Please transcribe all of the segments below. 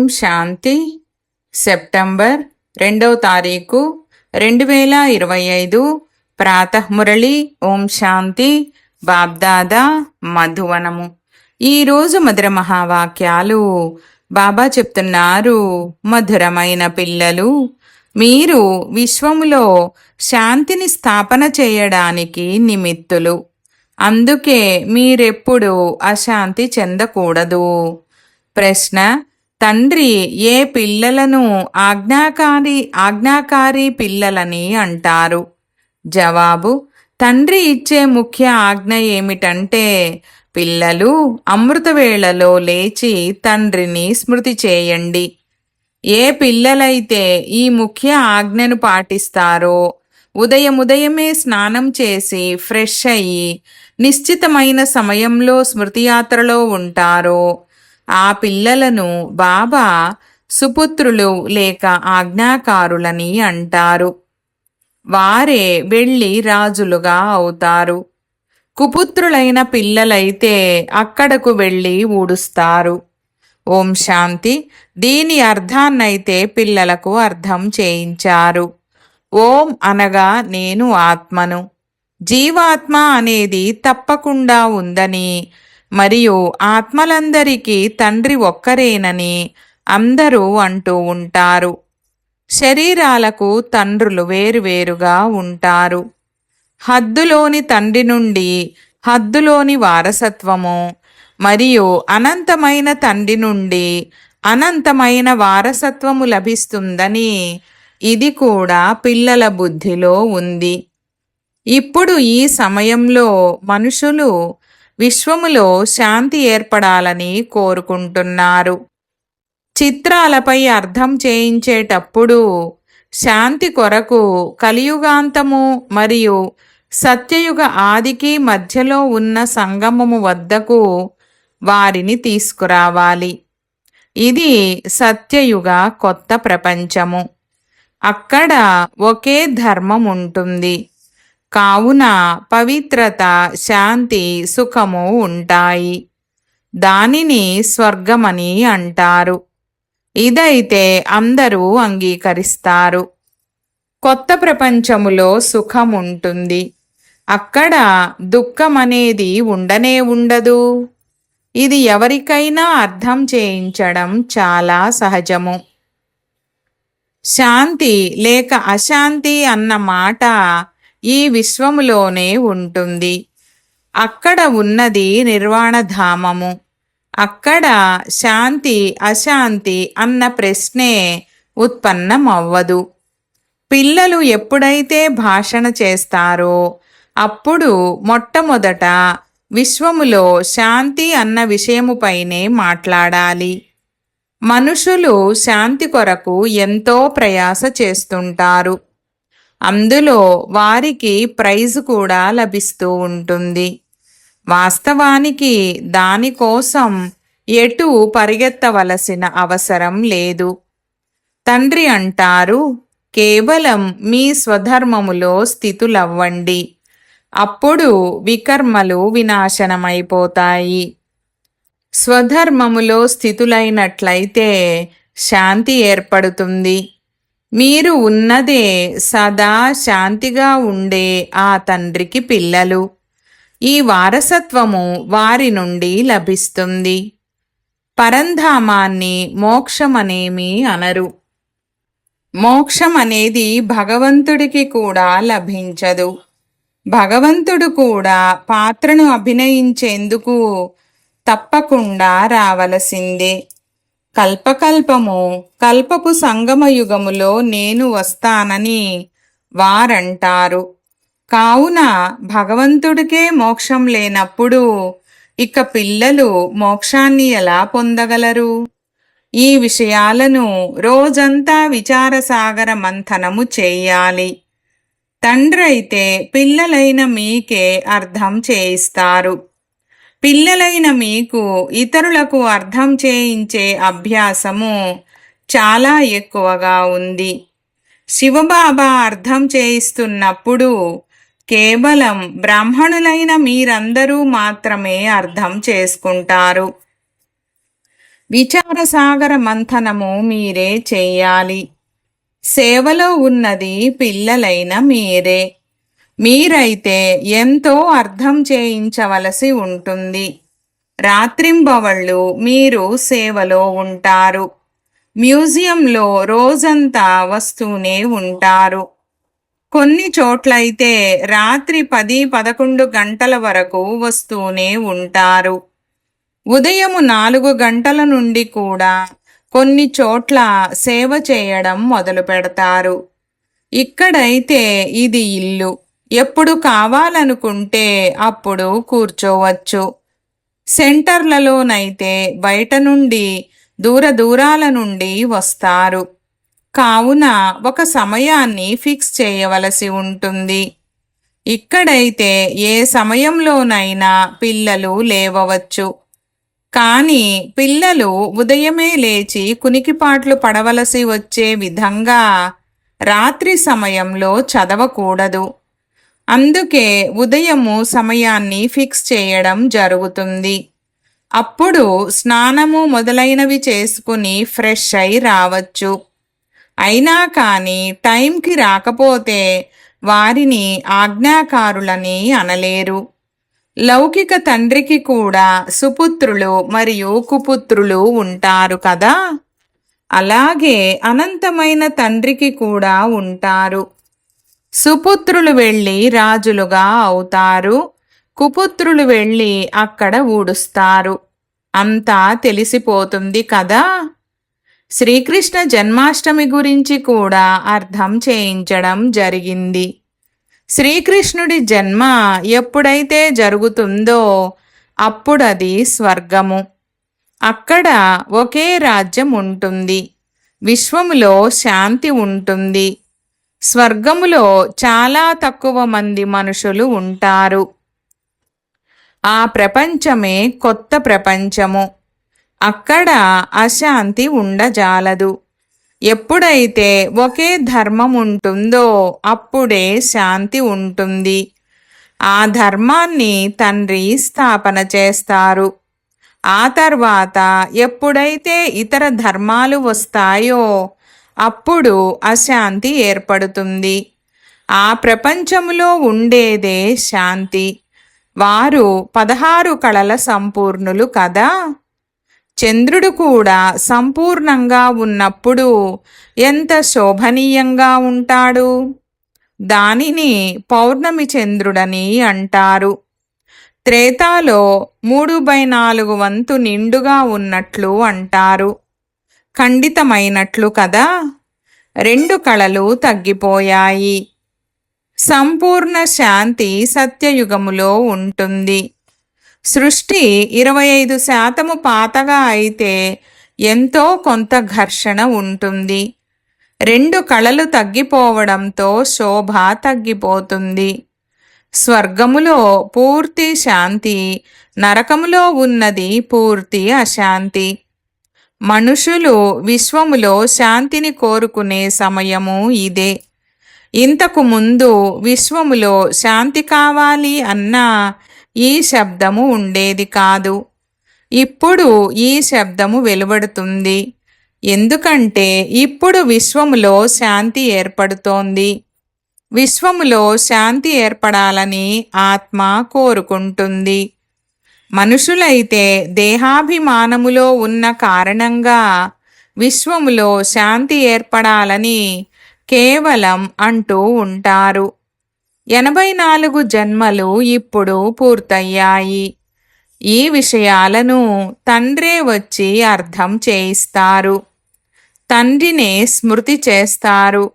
ఓం శాంతి. September రెండవ తారీఖు రెండు వేల ఇరవై ఐదు. ప్రాతమురళి ఓం శాంతి. బాబ్దాదా మధువనము. ఈరోజు మధుర మహావాక్యాలు బాబా చెప్తున్నారు. మధురమైన పిల్లలు మీరు విశ్వములో శాంతిని స్థాపన చేయడానికి నిమిత్తులు. అందుకే మీరెప్పుడు అశాంతి చెందకూడదు. ప్రశ్న తండ్రి ఏ పిల్లలను ఆజ్ఞాకారి ఆజ్ఞాకారి పిల్లలని అంటారు? జవాబు తండ్రి ఇచ్చే ముఖ్య ఆజ్ఞ ఏమిటంటే పిల్లలు అమృతవేళలో లేచి తండ్రిని స్మృతి చేయండి. ఏ పిల్లలైతే ఈ ముఖ్య ఆజ్ఞను పాటిస్తారో ఉదయం ఉదయమే స్నానం చేసి ఫ్రెష్ అయ్యి నిశ్చితమైన సమయంలో స్మృతియాత్రలో ఉంటారో ఆ పిల్లలను బాబా సుపుత్రులు లేక ఆజ్ఞాకారులని అంటారు. వారే వెళ్ళి రాజులుగా అవుతారు. కుపుత్రులైన పిల్లలైతే అక్కడకు వెళ్ళి ఊడుస్తారు. ఓం శాంతి. దీని అర్థాన్నైతే పిల్లలకు అర్థం చేయించారు. ఓం అనగా నేను ఆత్మను. జీవాత్మ అనేది తప్పకుండా ఉందని మరియు ఆత్మలందరికీ తండ్రి ఒక్కరేనని అందరూ అంటూ ఉంటారు. శరీరాలకు తండ్రులు వేరువేరుగా ఉంటారు. హద్దులోని తండ్రి నుండి హద్దులోని వారసత్వము మరియు అనంతమైన తండ్రి నుండి అనంతమైన వారసత్వము లభిస్తుందని ఇది కూడా పిల్లల బుద్ధిలో ఉంది. ఇప్పుడు ఈ సమయంలో మనుషులు విశ్వములో శాంతి ఏర్పడాలని కోరుకుంటున్నారు. చిత్రాలపై అర్థం చేయించేటప్పుడు శాంతి కొరకు కలియుగాంతము మరియు సత్యయుగ ఆదికి మధ్యలో ఉన్న సంగమము వద్దకు వారిని తీసుకురావాలి. ఇది సత్యయుగ కొత్త ప్రపంచము. అక్కడ ఒకే ధర్మం ఉంటుంది కావున పవిత్రత శాంతి సుఖము ఉంటాయి. దానిని స్వర్గమని అంటారు. ఇదైతే అందరూ అంగీకరిస్తారు. కొత్త ప్రపంచములో సుఖం ఉంటుంది అక్కడ దుఃఖమనేది ఉండనే ఉండదు. ఇది ఎవరికైనా అర్థం చేయించడం చాలా సహజము. శాంతి లేక అశాంతి అన్న మాట ఈ విశ్వములోనే ఉంటుంది. అక్కడ ఉన్నది నిర్వాణధామము అక్కడ శాంతి అశాంతి అన్న ప్రశ్నే ఉత్పన్నమవ్వదు. పిల్లలు ఎప్పుడైతే భాషణ చేస్తారో అప్పుడు మొట్టమొదట విశ్వములో శాంతి అన్న విషయముపైనే మాట్లాడాలి. మనుషులు శాంతి కొరకు ఎంతో ప్రయాస చేస్తుంటారు. అందులో వారికి ప్రైజ్ కూడా లభిస్తూ ఉంటుంది. వాస్తవానికి దానికోసం ఎటు పరిగెత్తవలసిన అవసరం లేదు. తండ్రి అంటారు కేవలం మీ స్వధర్మములో స్థితులవ్వండి. అప్పుడు వికర్మలు వినాశనమైపోతాయి. స్వధర్మములో స్థితులైనట్లయితే శాంతి ఏర్పడుతుంది. మీరు ఉన్నదే సదా శాంతిగా ఉండే ఆ తండ్రికి పిల్లలు. ఈ వారసత్వము వారి నుండి లభిస్తుంది. పరంధామాన్ని మోక్షమనేమి అనరు. మోక్షం అనేది భగవంతుడికి కూడా లభించదు. భగవంతుడు కూడా పాత్రను అభినయించేందుకు తప్పకుండా రావలసిందే. కల్పకల్పము కల్పపు సంగమయుగములో నేను వస్తానని వారంటారు. కావున భగవంతుడికే మోక్షం లేనప్పుడు ఇక పిల్లలు మోక్షాన్ని ఎలా పొందగలరు? ఈ విషయాలను రోజంతా విచారసాగర మంథనము చేయాలి. తండ్రైతే పిల్లలైన మీకే అర్థం చేయిస్తారు. పిల్లలైన మీకు ఇతరులకు అర్థం చేయించే అభ్యాసము చాలా ఎక్కువగా ఉంది. శివబాబా అర్థం చేయిస్తున్నప్పుడు కేవలం బ్రాహ్మణులైన మీరందరూ మాత్రమే అర్థం చేసుకుంటారు. విచారసాగర మంథనము మీరే చేయాలి. సేవలో ఉన్నది పిల్లలైన మీరే. మీరైతే ఎంతో అర్థం చేయించవలసి ఉంటుంది. రాత్రింబవళ్ళు మీరు సేవలో ఉంటారు. మ్యూజియంలో రోజంతా వస్తూనే ఉంటారు. కొన్ని చోట్లయితే రాత్రి పది పదకొండు గంటల వరకు వస్తూనే ఉంటారు. ఉదయము నాలుగు గంటల నుండి కూడా కొన్ని చోట్ల సేవ చేయడం మొదలు పెడతారు ఇక్కడైతే ఇది ఇల్లు. ఎప్పుడు కావాలనుకుంటే అప్పుడు కూర్చోవచ్చు. సెంటర్లలోనైతే బయట నుండి దూర దూరాల నుండి వస్తారు. కావున ఒక సమయాన్ని ఫిక్స్ చేయవలసి ఉంటుంది. ఇక్కడైతే ఏ సమయంలోనైనా పిల్లలు లేవవచ్చు. కానీ పిల్లలు ఉదయమే లేచి కునికిపాట్లు పడవలసి వచ్చే విధంగా రాత్రి సమయంలో చదవకూడదు. అందుకే ఉదయము సమయాన్ని ఫిక్స్ చేయడం జరుగుతుంది. అప్పుడు స్నానము మొదలైనవి చేసుకుని ఫ్రెష్ అయి రావచ్చు. అయినా కానీ టైంకి రాకపోతే వారిని ఆజ్ఞాకారులని అనలేరు. లౌకిక తండ్రికి కూడా సుపుత్రులు మరియు కుపుత్రులు ఉంటారు కదా? అలాగే అనంతమైన తండ్రికి కూడా ఉంటారు. సుపుత్రులు వెళ్ళి రాజులుగా అవుతారు. కుపుత్రులు వెళ్ళి అక్కడ ఊడుస్తారు. అంతా తెలిసిపోతుంది కదా? శ్రీకృష్ణ జన్మాష్టమి గురించి కూడా అర్థం చేయించడం జరిగింది. శ్రీకృష్ణుడి జన్మ ఎప్పుడైతే జరుగుతుందో అప్పుడది స్వర్గము. అక్కడ ఒకే రాజ్యం ఉంటుంది. విశ్వములో శాంతి ఉంటుంది. స్వర్గములో చాలా తక్కువ మంది మనుషులు ఉంటారు. ఆ ప్రపంచమే కొత్త ప్రపంచము. అక్కడ అశాంతి ఉండజాలదు. ఎప్పుడైతే ఒకే ధర్మం ఉంటుందో అప్పుడే శాంతి ఉంటుంది. ఆ ధర్మాన్ని తండ్రి స్థాపన చేస్తారు. ఆ తర్వాత ఎప్పుడైతే ఇతర ధర్మాలు వస్తాయో అప్పుడు అశాంతి ఏర్పడుతుంది. ఆ ప్రపంచంలో ఉండేదే శాంతి. వారు పదహారు కళల సంపూర్ణులు కదా? చంద్రుడు కూడా సంపూర్ణంగా ఉన్నప్పుడు ఎంత శోభనీయంగా ఉంటాడు? దానిని పౌర్ణమి చంద్రుడని అంటారు. త్రేతాలో మూడు బై నాలుగు వంతు నిండుగా ఉన్నట్లు అంటారు. ఖండితమైనట్లు కదా రెండు కళలు తగ్గిపోయాయి. సంపూర్ణ శాంతి సత్యయుగములో ఉంటుంది. సృష్టి ఇరవై ఐదు శాతము పాతగా అయితే ఎంతో కొంత ఘర్షణ ఉంటుంది. రెండు కళలు తగ్గిపోవడంతో శోభ తగ్గిపోతుంది. స్వర్గములో పూర్తి శాంతి నరకములో ఉన్నది పూర్తి అశాంతి. మనుషులు విశ్వములో శాంతిని కోరుకునే సమయము ఇదే. ఇంతకు ముందు విశ్వములో శాంతి కావాలి అన్న ఈ శబ్దము ఉండేది కాదు. ఇప్పుడు ఈ శబ్దము వెలువడుతుంది. ఎందుకంటే ఇప్పుడు విశ్వములో శాంతి ఏర్పడుతోంది. విశ్వములో శాంతి ఏర్పడాలని ఆత్మ కోరుకుంటుంది. మనుషులైతే దేహాభిమానములో ఉన్న కారణంగా విశ్వములో శాంతి ఏర్పడాలని కేవలం అంటూ ఉంటారు. ఎనభై నాలుగు జన్మలు ఇప్పుడు పూర్తయ్యాయి. ఈ విషయాలను తండ్రే వచ్చి అర్థం చేయిస్తారు. తండ్రినే స్మృతి చేస్తారు.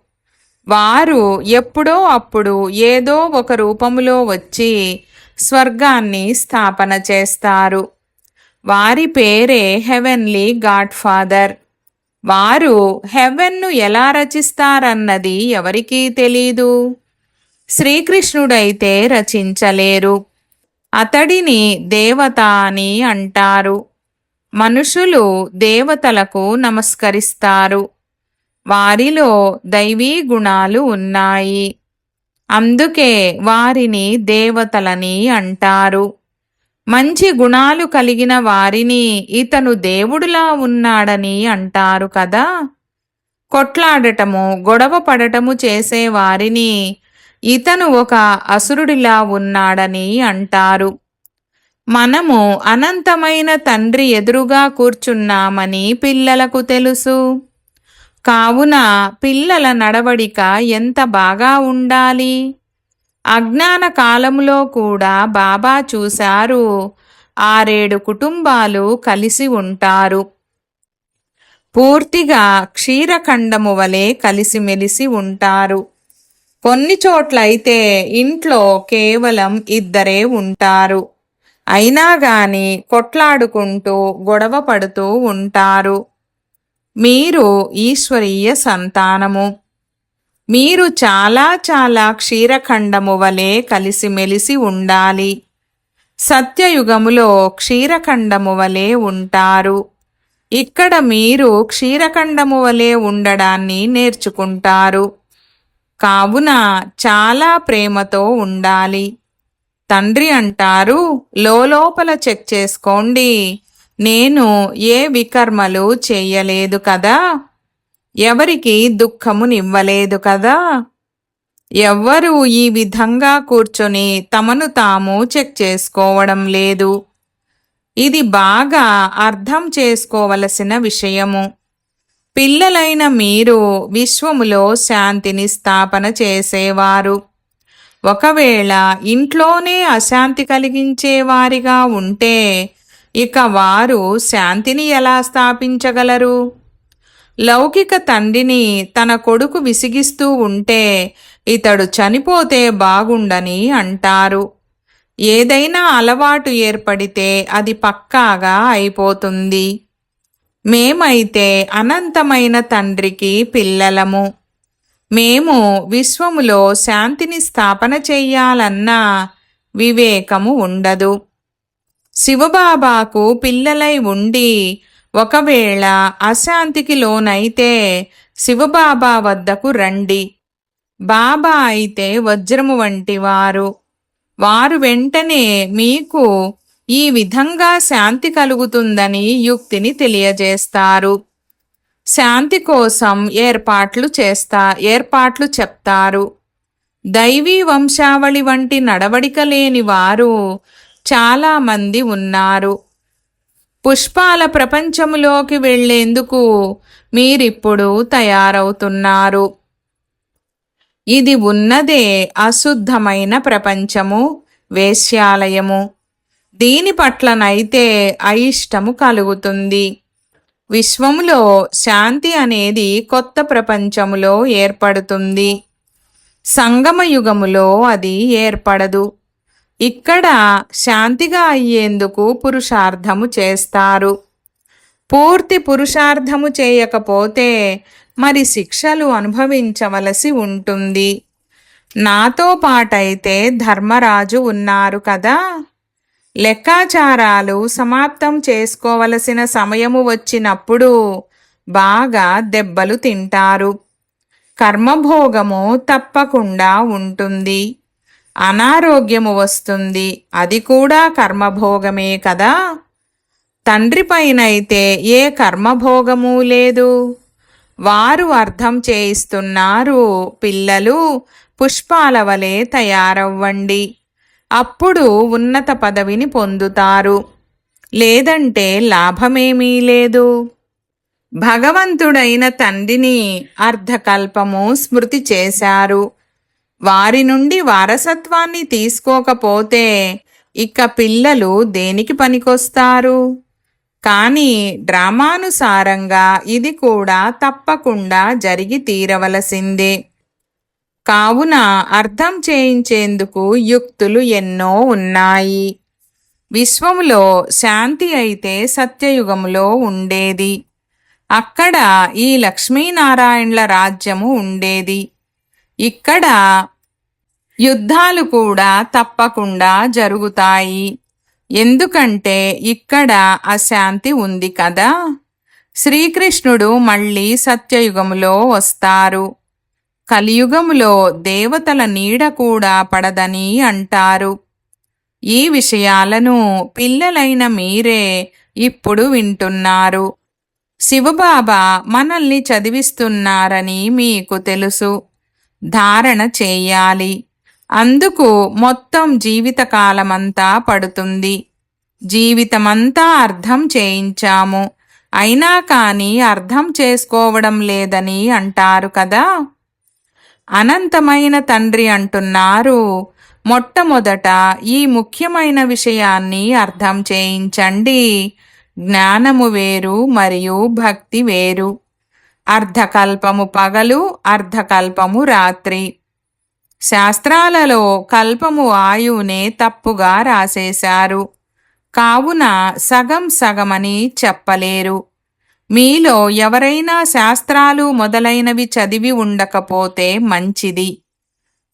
వారు ఎప్పుడో అప్పుడు ఏదో ఒక రూపములో వచ్చి స్వర్గాన్ని స్థాపన చేస్తారు. వారి పేరే హెవెన్లీ గాడ్ ఫాదర్ వారు హెవెన్ను ఎలా రచిస్తారన్నది ఎవరికీ తెలీదు. శ్రీకృష్ణుడైతే రచించలేరు. అతడిని దేవత అని అంటారు. మనుషులు దేవతలకు నమస్కరిస్తారు. వారిలో దైవీ గుణాలు ఉన్నాయి. అందుకే వారిని దేవతలని అంటారు. మంచి గుణాలు కలిగిన వారిని ఇతను దేవుడులా ఉన్నాడని అంటారు కదా. కొట్లాడటము గొడవ పడటము చేసే వారిని ఇతను ఒక అసురుడిలా ఉన్నాడని అంటారు. మనము అనంతమైన తండ్రి ఎదురుగా కూర్చున్నామని పిల్లలకు తెలుసు. కావున పిల్లల నడవడిక ఎంత బాగా ఉండాలి? అజ్ఞాన కాలములో కూడా బాబా చూశారు. ఆరేడు కుటుంబాలు కలిసి ఉంటారు. పూర్తిగా క్షీరఖండము వలె కలిసిమెలిసి ఉంటారు. కొన్ని చోట్లయితే ఇంట్లో కేవలం ఇద్దరే ఉంటారు. అయినా గాని కొట్లాడుకుంటూ గొడవ పడుతూ ఉంటారు. మీరు ఈశ్వరీయ సంతానము. మీరు చాలా చాలా క్షీరఖండము వలె కలిసిమెలిసి ఉండాలి. సత్యయుగములో క్షీరఖండము వలె ఉంటారు. ఇక్కడ మీరు క్షీరఖండము వలె ఉండడాన్ని నేర్చుకుంటారు. కావున చాలా ప్రేమతో ఉండాలి. తండ్రి అంటారు లోపల చెక్ చేసుకోండి. నేను ఏ వికర్మలు చేయలేదు కదా? ఎవరికి దుఃఖమునివ్వలేదు కదా? ఎవ్వరూ ఈ విధంగా కూర్చొని తమను తాము చెక్ చేసుకోవడం లేదు. ఇది బాగా అర్థం చేసుకోవలసిన విషయము. పిల్లలైన మీరు విశ్వములో శాంతిని స్థాపన చేసేవారు. ఒకవేళ ఇంట్లోనే అశాంతి కలిగించేవారిగా ఉంటే ఇక వారు శాంతిని ఎలా స్థాపించగలరు? లౌకిక తండ్రిని తన కొడుకు విసిగిస్తూ ఉంటే ఇతడు చనిపోతే బాగుండని అంటారు. ఏదైనా అలవాటు ఏర్పడితే అది పక్కాగా అయిపోతుంది. మేమైతే అనంతమైన తండ్రికి పిల్లలము. మేము విశ్వములో శాంతిని స్థాపన చెయ్యాలన్నా వివేకము ఉండదు. శివబాబాకు పిల్లలై ఉండి ఒకవేళ అశాంతికి లోనైతే శివబాబా వద్దకు రండి. బాబా అయితే వజ్రము వంటి వారు. వారు వెంటనే మీకు ఈ విధంగా శాంతి కలుగుతుందని యుక్తిని తెలియజేస్తారు. శాంతి కోసం ఏర్పాట్లు చేస్తా ఏర్పాట్లు చెప్తారు. దైవీ వంశావళి వంటి నడవడిక లేని వారు చాలామంది ఉన్నారు. పుష్పాల ప్రపంచములోకి వెళ్ళేందుకు మీరిప్పుడు తయారవుతున్నారు. ఇది ఉన్నదే అశుద్ధమైన ప్రపంచము వేశ్యాలయము. దీని పట్లనైతే అయిష్టము కలుగుతుంది. విశ్వములో శాంతి అనేది కొత్త ప్రపంచములో ఏర్పడుతుంది. సంగమయుగములో అది ఏర్పడదు. ఇక్కడ శాంతిగా అయ్యేందుకు పురుషార్థము చేస్తారు. పూర్తి పురుషార్థము చేయకపోతే మరి శిక్షలు అనుభవించవలసి ఉంటుంది. నాతో పాటైతే ధర్మరాజు ఉన్నారు కదా. లెక్కాచారాలు సమాప్తం చేసుకోవలసిన సమయము వచ్చినప్పుడు బాగా దెబ్బలు తింటారు. కర్మభోగము తప్పకుండా ఉంటుంది. అనారోగ్యము వస్తుంది. అది కూడా కర్మభోగమే కదా? తండ్రి పైనైతే ఏ కర్మభోగము లేదు. వారు అర్థం చేయిస్తున్నారు పిల్లలు పుష్పాల వలె తయారవ్వండి. అప్పుడు ఉన్నత పదవిని పొందుతారు. లేదంటే లాభమేమీ లేదు. భగవంతుడైన తండ్రిని అర్ధకల్పము స్మృతి చేశారు. వారి నుండి వారసత్వాన్ని తీసుకోకపోతే ఇక పిల్లలు దేనికి పనికొస్తారు? కానీ డ్రామానుసారంగా ఇది కూడా తప్పకుండా జరిగి తీరవలసిందే. కావున అర్థం చేయించేందుకు యుక్తులు ఎన్నో ఉన్నాయి. విశ్వములో శాంతి అయితే సత్యయుగములో ఉండేది. అక్కడ ఈ లక్ష్మీనారాయణల రాజ్యము ఉండేది. ఇక్కడ యుద్ధాలు కూడా తప్పకుండా జరుగుతాయి. ఎందుకంటే ఇక్కడ అశాంతి ఉంది కదా. శ్రీకృష్ణుడు మళ్ళీ సత్యయుగములో వస్తారు. కలియుగములో దేవతల నీడ కూడా పడదని అంటారు. ఈ విషయాలను పిల్లలైన మీరే ఇప్పుడు వింటున్నారు. శివబాబా మనల్ని చదివిస్తున్నారని మీకు తెలుసు. ధారణ చేయాలి. అందుకు మొత్తం జీవితకాలమంతా పడుతుంది. జీవితమంతా అర్థం చేయించాము. అయినా కానీ అర్థం చేసుకోవడం లేదని అంటారు కదా? అనంతమైన తండ్రి అంటున్నారు మొట్టమొదట ఈ ముఖ్యమైన విషయాన్ని అర్థం చేయించండి. జ్ఞానము వేరు మరియు భక్తి వేరు. అర్ధకల్పము పగలు అర్ధకల్పము రాత్రి. శాస్త్రాలలో కల్పము ఆయువునే తప్పుగా రాసేశారు. కావున సగం సగమని చెప్పలేరు. మీలో ఎవరైనా శాస్త్రాలు మొదలైనవి చదివి ఉండకపోతే మంచిది.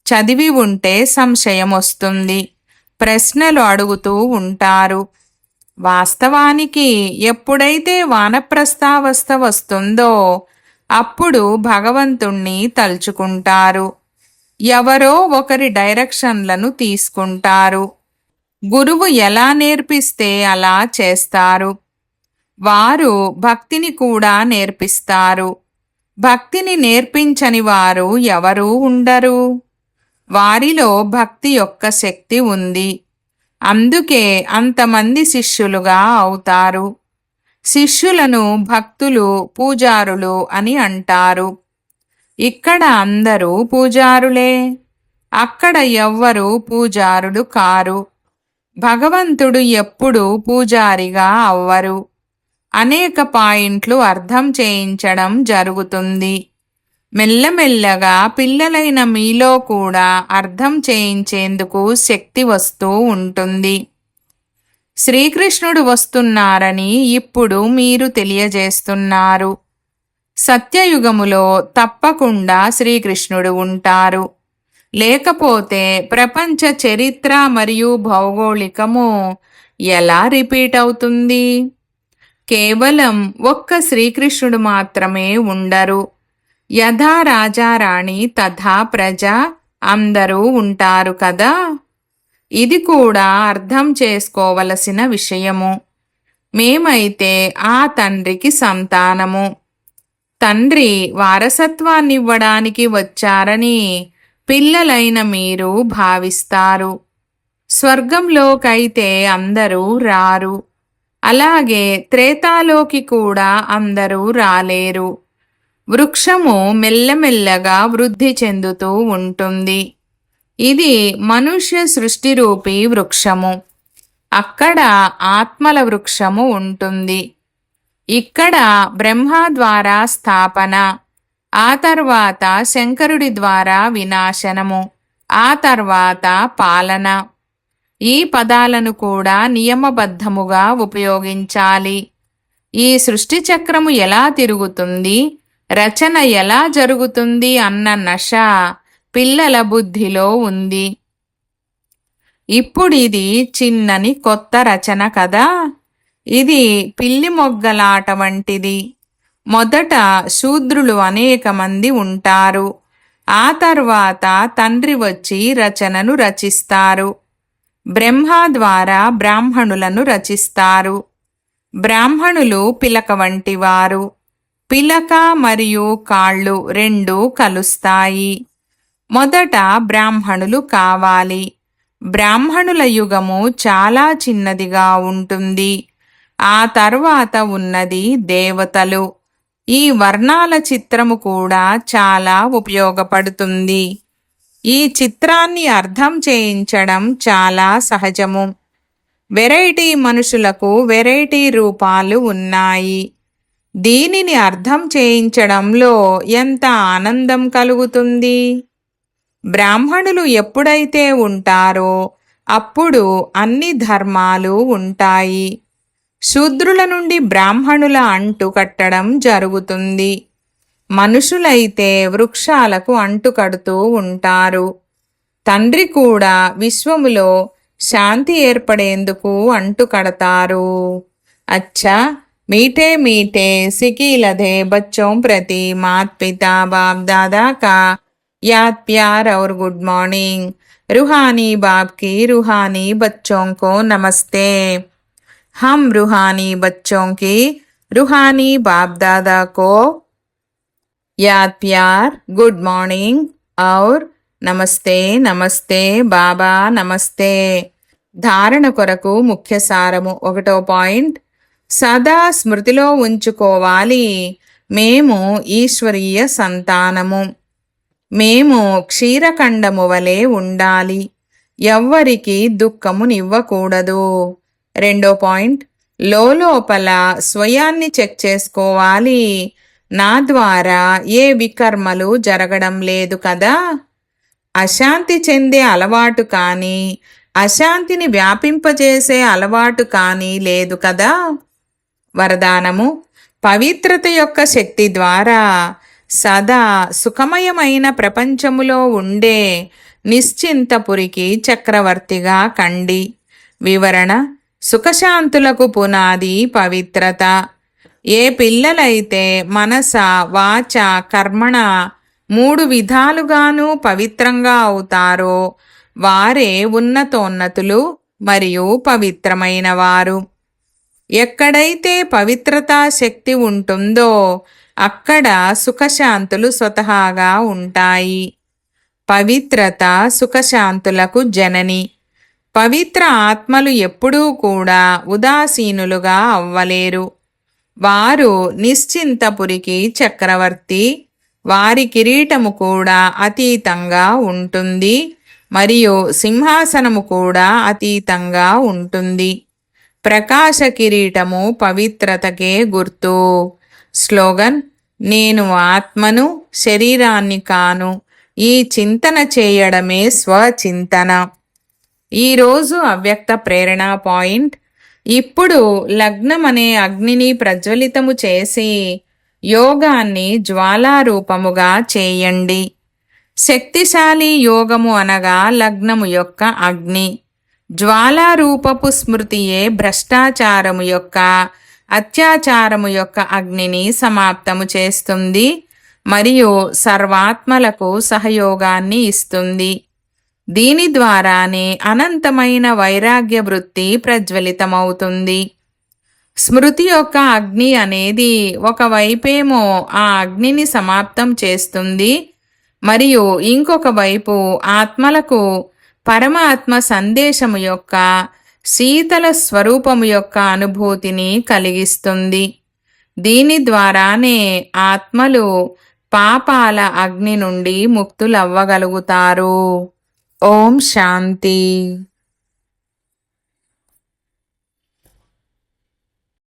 చదివి ఉంటే సంశయం వస్తుంది. ప్రశ్నలు అడుగుతూ ఉంటారు. వాస్తవానికి ఎప్పుడైతే వానప్రస్థావస్థ వస్తుందో అప్పుడు భగవంతుణ్ణి తలుచుకుంటారు. ఎవరో ఒకరి డైరెక్షన్లను తీసుకుంటారు. గురువు ఎలా నేర్పిస్తే అలా చేస్తారు. వారు భక్తిని కూడా నేర్పిస్తారు. భక్తిని నేర్పించని వారు ఎవరూ ఉండరు. వారిలో భక్తి యొక్క శక్తి ఉంది. అందుకే అంతమంది శిష్యులుగా అవుతారు. శిష్యులను భక్తులు పూజారులు అని అంటారు. ఇక్కడ అందరూ పూజారులే. అక్కడ ఎవ్వరు పూజారులు కారు. భగవంతుడు ఎప్పుడు పూజారిగా అవ్వరు. అనేక పాయింట్లు అర్థం చేయించడం జరుగుతుంది. మెల్లమెల్లగా పిల్లలైన మీలో కూడా అర్థం చేయించేందుకు శక్తి వస్తూ ఉంటుంది. శ్రీకృష్ణుడు వస్తున్నారని ఇప్పుడు మీరు తెలియజేస్తున్నారు. సత్యయుగములో తప్పకుండా శ్రీకృష్ణుడు ఉంటారు. లేకపోతే ప్రపంచ చరిత్ర మరియు భౌగోళికము ఎలా రిపీట్ అవుతుంది? కేవలం ఒక్క శ్రీకృష్ణుడు మాత్రమే ఉండరు. యథా రాజారాణి తథా ప్రజ అందరూ ఉంటారు కదా? ఇది కూడా అర్థం చేసుకోవలసిన విషయము. మేమైతే ఆ తండ్రికి సంతానము. తండ్రి వారసత్వాన్నివ్వడానికి వచ్చారని పిల్లలైన మీరు భావిస్తారు. స్వర్గంలోకైతే అందరూ రారు. అలాగే త్రేతాలోకి కూడా అందరూ రాలేరు. వృక్షము మెల్లమెల్లగా వృద్ధి చెందుతూ ఉంటుంది. ఇది మనుష్య సృష్టి రూపీ వృక్షము. అక్కడ ఆత్మల వృక్షము ఉంటుంది. ఇక్కడ బ్రహ్మ ద్వారా స్థాపన ఆ తర్వాత శంకరుడి ద్వారా వినాశనము ఆ తర్వాత పాలన. ఈ పదాలను కూడా నియమబద్ధముగా ఉపయోగించాలి. ఈ సృష్టి చక్రము ఎలా తిరుగుతుంది రచన ఎలా జరుగుతుంది అన్న నష పిల్లల బుద్ధిలో ఉంది. ఇప్పుడిది చిన్నని కొత్త రచన కదా. ఇది పిల్లి మొగ్గలాట వంటిది. మొదట శూద్రులు అనేక మంది ఉంటారు. ఆ తర్వాత తండ్రి వచ్చి రచనను రచిస్తారు. బ్రహ్మ ద్వారా బ్రాహ్మణులను రచిస్తారు. బ్రాహ్మణులు పిలక వంటివారు. పిలక మరియు కాళ్ళు రెండు కలుస్తాయి. మొదట బ్రాహ్మణులు కావాలి. బ్రాహ్మణుల యుగము చాలా చిన్నదిగా ఉంటుంది. ఆ తర్వాత ఉన్నది దేవతలు. ఈ వర్ణాల చిత్రము కూడా చాలా ఉపయోగపడుతుంది. ఈ చిత్రాన్ని అర్థం చేయించడం చాలా సహజము. వెరైటీ మనుషులకు వెరైటీ రూపాలు ఉన్నాయి. దీనిని అర్థం చేయించడంలో ఎంత ఆనందం కలుగుతుంది? బ్రాహ్మణులు ఎప్పుడైతే ఉంటారో అప్పుడు అన్ని ధర్మాలు ఉంటాయి. శూద్రుల నుండి బ్రాహ్మణుల అంటు కట్టడం జరుగుతుంది. మనుషులైతే వృక్షాలకు అంటు కడుతూ ఉంటారు. తండ్రి కూడా విశ్వములో శాంతి ఏర్పడేందుకు అంటు కడతారు. అచ్చా! మీటే మీఠే సికీలధే బచ్చోం ప్రతి మాత్ పితా బాప్ దాదా యాద్ ప్యార్ और गुड मॉर्निंग रूहानी बाप की रूहानी बच्चों को नमस्ते हम रूहानी बच्चों की रूहानी बाप दादा को याद प्यार गुड मॉर्निंग और నమస్తే నమస్తే బాబా నమస్తే ధారణ కొరకు ముఖ్య సారము ఒకటో పాయింట్ సదా స్మృతిలో ఉంచుకోవాలి మేము ఈశ్వరీయ సంతానము మేము క్షీరఖండము వలె ఉండాలి. ఎవ్వరికి దుఃఖమునివ్వకూడదు రెండో పాయింట్ లోపల స్వయాన్ని చెక్ చేసుకోవాలి. నా ద్వారా ఏ వికర్మలు జరగడం లేదు కదా? అశాంతి చెందే అలవాటు కానీ అశాంతిని వ్యాపింపజేసే అలవాటు కానీ లేదు కదా? వరదానము పవిత్రత యొక్క శక్తి ద్వారా సదా సుఖమయమైన ప్రపంచములో ఉండే నిశ్చింతపురికి చక్రవర్తిగా కండి. వివరణ సుఖశాంతులకు పునాది పవిత్రత. ఏ పిల్లలైతే మనస వాచ కర్మణ మూడు విధాలుగాను పవిత్రంగా అవుతారో వారే ఉన్నతోన్నతులు మరియు పవిత్రమైన వారు ఎక్కడైతే పవిత్రతా శక్తి ఉంటుందో అక్కడ సుఖశాంతులు స్వతహాగా ఉంటాయి. పవిత్రత సుఖశాంతులకు జనని. పవిత్ర ఆత్మలు ఎప్పుడూ కూడా ఉదాసీనులుగా అవ్వలేరు. వారు నిశ్చింతపురికి చక్రవర్తి. వారి కిరీటము కూడా అతీతంగా ఉంటుంది. మరియు సింహాసనము కూడా అతీతంగా ఉంటుంది. ప్రకాశ కిరీటము పవిత్రతకే గుర్తు. స్లోగన్ నేను ఆత్మను శరీరాన్ని కాను ఈ చింతన చేయడమే స్వచింతన. ఈరోజు అవ్యక్త ప్రేరణ పాయింట్ ఇప్పుడు లగ్నం అనే అగ్నిని ప్రజ్వలితము చేసి యోగాన్ని జ్వాలారూపముగా చేయండి. శక్తిశాలి యోగము అనగా లగ్నము యొక్క అగ్ని. జ్వాలారూపపు స్మృతియే భ్రష్టాచారము యొక్క అత్యాచారము యొక్క అగ్నిని సమాప్తము చేస్తుంది మరియు సర్వాత్మలకు సహయోగాన్ని ఇస్తుంది. దీని ద్వారానే అనంతమైన వైరాగ్య వృత్తి ప్రజ్వలితమవుతుంది. స్మృతి యొక్క అగ్ని అనేది ఒకవైపేమో ఆ అగ్నిని సమాప్తం చేస్తుంది మరియు ఇంకొక వైపు ఆత్మలకు పరమాత్మ సందేశము యొక్క శీతల స్వరూపము యొక్క అనుభూతిని కలిగిస్తుంది. దీని ద్వారానే ఆత్మలు పాపాల అగ్ని నుండి ముక్తులవ్వగలుగుతారు. ఓం శాంతి.